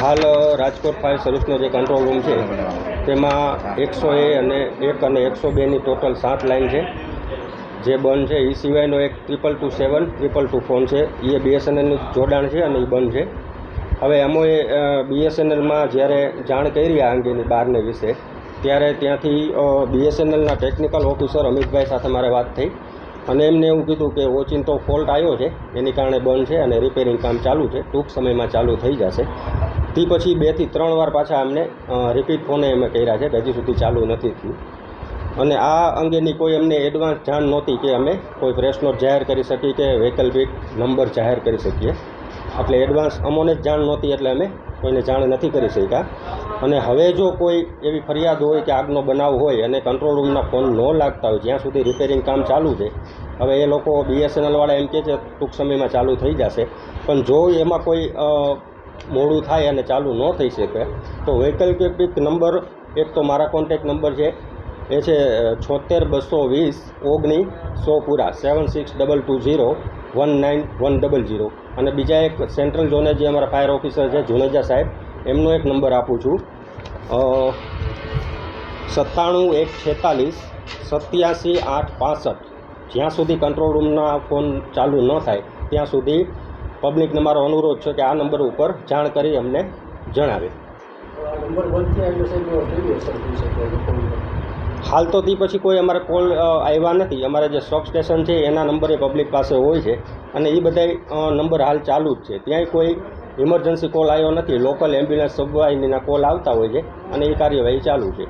હાલ રાજકોટ ફાયર સર્વિસનો જે કંટ્રોલ રૂમ છે, તેમાં એકસો એ અને એક અને એકસો બેની ટોટલ સાત લાઇન છે. જે બંધ છે એ સિવાયનો એક triple two seven triple two phone છે. એ બીએસએનએલનું જોડાણ છે અને એ બંધ છે. હવે અમોએ બીએસએનએલમાં જ્યારે જાણ કરી આ અંગેની બારને વિશે, ત્યારે ત્યાંથી બીએસએનએલના ટેકનિકલ ઓફિસર અમિતભાઈ સાથે મારે વાત થઈ. અને એમને એવું કીધું કે ઓચિંતો ફોલ્ટ આવ્યો છે, એની કારણે બંધ છે અને રિપેરિંગ કામ ચાલુ છે, ટૂંક સમયમાં ચાલુ થઈ જશે. તે પછી બેથી ત્રણ વાર પાછા અમને રિપીટ ફોને અમે કર્યા છે કે હજી સુધી ચાલુ નથી થયું. અને આ અંગેની કોઈ અમને એડવાન્સ જાણ નહોતી કે અમે કોઈ પ્રેસ જાહેર કરી શકીએ કે વૈકલ્પિક નંબર જાહેર કરી શકીએ. એટલે એડવાન્સ અમોને જ જાણ નહોતી એટલે અમે કોઈને જાણ નથી કરી શક્યા. અને હવે જો કોઈ એવી ફરિયાદ હોય કે આગનો બનાવ હોય અને કંટ્રોલ રૂમના ફોન ન લાગતા હોય, જ્યાં સુધી રિપેરિંગ કામ ચાલુ છે, હવે એ લોકો બીએસએનએલવાળા એમ કહે છે, ટૂંક સમયમાં ચાલુ થઈ જશે. પણ જો એમાં કોઈ મોડું થાય અને ચાલુ ન થઈ શકે, તો વૈકલ્પિક નંબર એક તો મારા કોન્ટેક નંબર છે, એ છે છોતેર બસો વીસ ઓગણીસ સો પૂરા seven six double two zero one nine one double zero અને બીજા એક સેન્ટ્રલ ઝોને જે અમારા ફાયર ઓફિસર છે, જુનેજા સાહેબ એમનો એક નંબર આપું છું. સત્તાણું એક છેતાલીસ, સત્યાસી આઠ પાસઠ. જ્યાં સુધી કંટ્રોલ રૂમના ફોન ચાલુ ન થાય, ત્યાં સુધી પબ્લિકને મારો અનુરોધ છે કે આ નંબર ઉપર જાણ કરી અમને જણાવે? હાલ તો તે પછી કોઈ અમારે કોલ આવ્યા નથી. અમારે જે સ્ટોક સ્ટેશન છે એના નંબરે પબ્લિક પાસે હોય છે. અને એ બધા નંબર હાલ ચાલુ જ છે. ત્યાંય કોઈ ઇમરજન્સી કોલ આવ્યો નથી. લોકલ એમ્બ્યુલન્સ સગવડના કોલ આવતા હોય છે અને એ કાર્યવાહી ચાલુ છે.